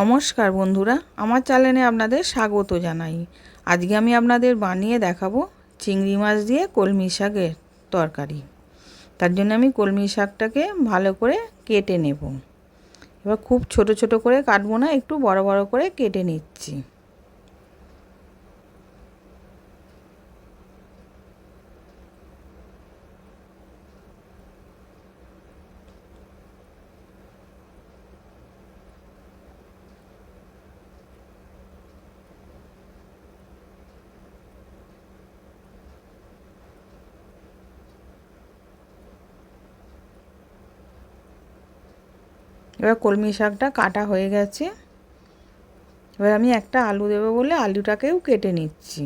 নমস্কার বন্ধুরা, আমার চ্যানেলে আপনাদের স্বাগত জানাই। আজকে আমি আপনাদের বানিয়ে দেখাবো চিংড়ি মাছ দিয়ে কলমি শাকের তরকারি। তার জন্য আমি কলমি শাকটাকে ভালো করে কেটে নেব। এবার খুব ছোট ছোট করে কাটবো না, একটু বড় বড় করে কেটে নিচ্ছি। এবার কলমি শাকটা কাটা হয়ে গেছে। এবার আমি একটা আলু দেবো বলে আলুটাকেও কেটে নিচ্ছি।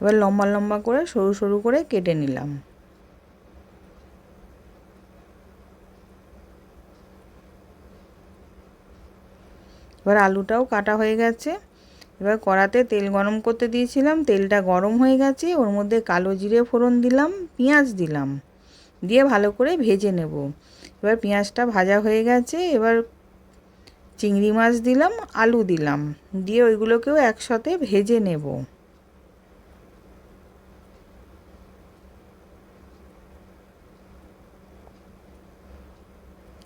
এবার লম্বা লম্বা করে সরু সরু করে কেটে নিলাম। এবার আলুটাও কাটা হয়ে গেছে। এবার কড়াতে তেল গরম করতে দিয়েছিলাম, তেলটা গরম হয়ে গেছে, ওর মধ্যে কালো জিরে ফোড়ন দিলাম, পেঁয়াজ দিলাম, দিয়ে ভালো করে ভেজে নেব। এবার পেঁয়াজটা ভাজা হয়ে গেছে, এবার চিংড়ি মাছ দিলাম, আলু দিলাম, দিয়ে ওইগুলোকেও একসাথে ভেজে নেব।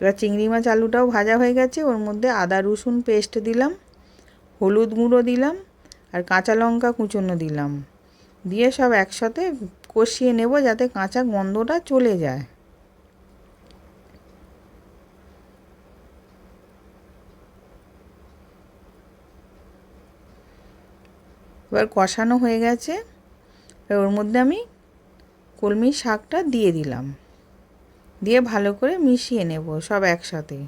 এবার চিংড়ি মাছ আলুটাও ভাজা হয়ে গেছে। ওর মধ্যে আদা, রসুন পেস্ট দিলাম, হলুদ গুঁড়ো দিলাম, আর কাঁচা লঙ্কা কুচোনো দিলাম। দিয়ে সব একসাথে কষিয়ে নেব যাতে কাঁচা গন্ধটা চলে যায়। এবার কষানো হয়ে গেছে। এবার ওর মধ্যে আমি কলমি শাকটা দিয়ে দিলাম। দিয়ে ভালো করে মিশিয়ে নেব সব একসাথে।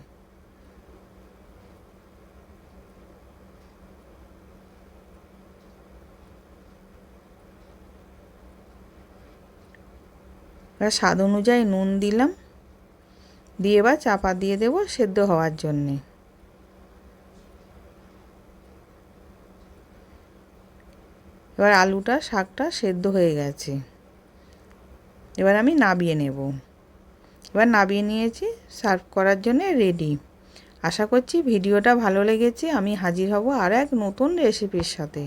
স্বাদ অনুযায়ী নুন দিলাম। দিয়ে এবার চাপা দিয়ে দেবো সেদ্ধ হওয়ার জন্যে। এবার আলুটা, শাকটা সেদ্ধ হয়ে গেছে। এবার আমি নাবিয়ে নেব। এবার নাবিয়ে নিয়েছি, সার্ভ করার জন্য রেডি আশা করছি ভিডিওটা ভালো লেগেছে, আমি হাজির হব আর এক নতুন রেসিপির সাথে।